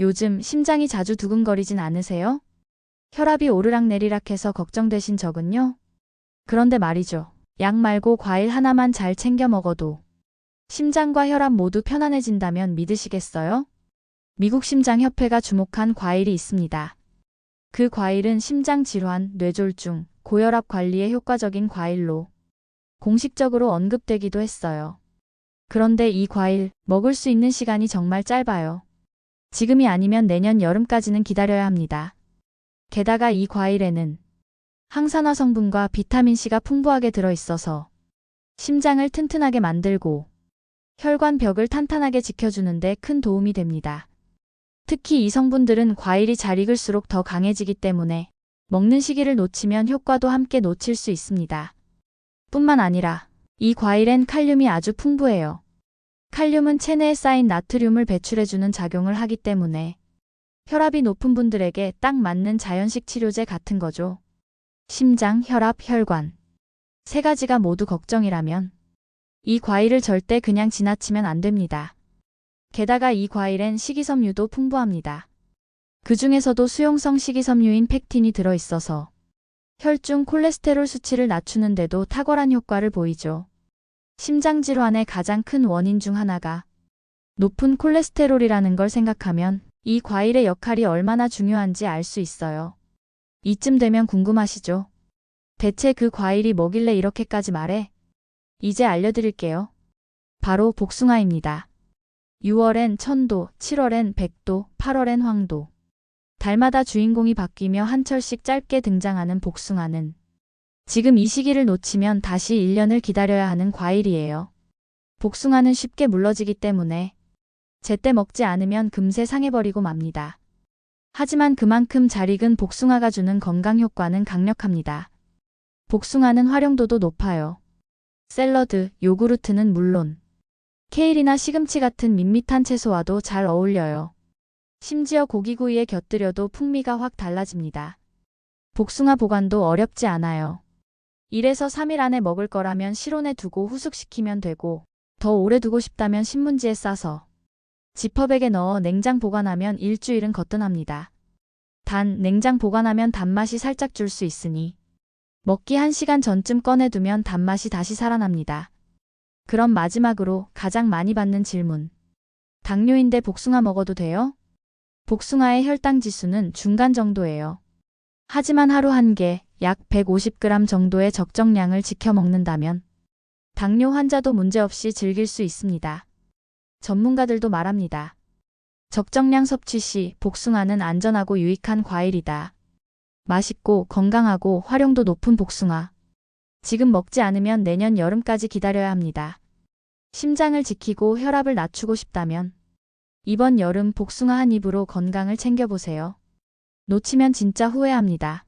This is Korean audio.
요즘 심장이 자주 두근거리진 않으세요? 혈압이 오르락내리락 해서 걱정되신 적은요? 그런데 말이죠. 약 말고 과일 하나만 잘 챙겨 먹어도 심장과 혈압 모두 편안해진다면 믿으시겠어요? 미국 심장협회가 주목한 과일이 있습니다. 그 과일은 심장 질환, 뇌졸중, 고혈압 관리에 효과적인 과일로 공식적으로 언급되기도 했어요. 그런데 이 과일 먹을 수 있는 시간이 정말 짧아요. 지금이 아니면 내년 여름까지는 기다려야 합니다. 게다가 이 과일에는 항산화 성분과 비타민C가 풍부하게 들어있어서 심장을 튼튼하게 만들고 혈관 벽을 탄탄하게 지켜주는데 큰 도움이 됩니다. 특히 이 성분들은 과일이 잘 익을수록 더 강해지기 때문에 먹는 시기를 놓치면 효과도 함께 놓칠 수 있습니다. 뿐만 아니라 이 과일엔 칼륨이 아주 풍부해요. 칼륨은 체내에 쌓인 나트륨을 배출해주는 작용을 하기 때문에 혈압이 높은 분들에게 딱 맞는 자연식 치료제 같은 거죠. 심장, 혈압, 혈관. 세 가지가 모두 걱정이라면 이 과일을 절대 그냥 지나치면 안 됩니다. 게다가 이 과일엔 식이섬유도 풍부합니다. 그 중에서도 수용성 식이섬유인 팩틴이 들어있어서 혈중 콜레스테롤 수치를 낮추는데도 탁월한 효과를 보이죠. 심장 질환의 가장 큰 원인 중 하나가 높은 콜레스테롤이라는 걸 생각하면 이 과일의 역할이 얼마나 중요한지 알 수 있어요. 이쯤 되면 궁금하시죠? 대체 그 과일이 뭐길래 이렇게까지 말해? 이제 알려드릴게요. 바로 복숭아입니다. 6월엔 천도, 7월엔 백도, 8월엔 황도. 달마다 주인공이 바뀌며 한 철씩 짧게 등장하는 복숭아는 지금 이 시기를 놓치면 다시 1년을 기다려야 하는 과일이에요. 복숭아는 쉽게 물러지기 때문에 제때 먹지 않으면 금세 상해버리고 맙니다. 하지만 그만큼 잘 익은 복숭아가 주는 건강 효과는 강력합니다. 복숭아는 활용도도 높아요. 샐러드, 요구르트는 물론 케일이나 시금치 같은 밋밋한 채소와도 잘 어울려요. 심지어 고기구이에 곁들여도 풍미가 확 달라집니다. 복숭아 보관도 어렵지 않아요. 1에서 3일 안에 먹을 거라면 실온에 두고 후숙시키면 되고 더 오래 두고 싶다면 신문지에 싸서 지퍼백에 넣어 냉장 보관하면 일주일은 거뜬합니다. 단 냉장 보관하면 단맛이 살짝 줄 수 있으니 먹기 1시간 전쯤 꺼내두면 단맛이 다시 살아납니다. 그럼 마지막으로 가장 많이 받는 질문. 당뇨인데 복숭아 먹어도 돼요? 복숭아의 혈당 지수는 중간 정도예요. 하지만 하루 한 개, 약 150g 정도의 적정량을 지켜 먹는다면 당뇨 환자도 문제없이 즐길 수 있습니다. 전문가들도 말합니다. 적정량 섭취 시 복숭아는 안전하고 유익한 과일이다. 맛있고 건강하고 활용도 높은 복숭아. 지금 먹지 않으면 내년 여름까지 기다려야 합니다. 심장을 지키고 혈압을 낮추고 싶다면 이번 여름 복숭아 한 입으로 건강을 챙겨보세요. 놓치면 진짜 후회합니다.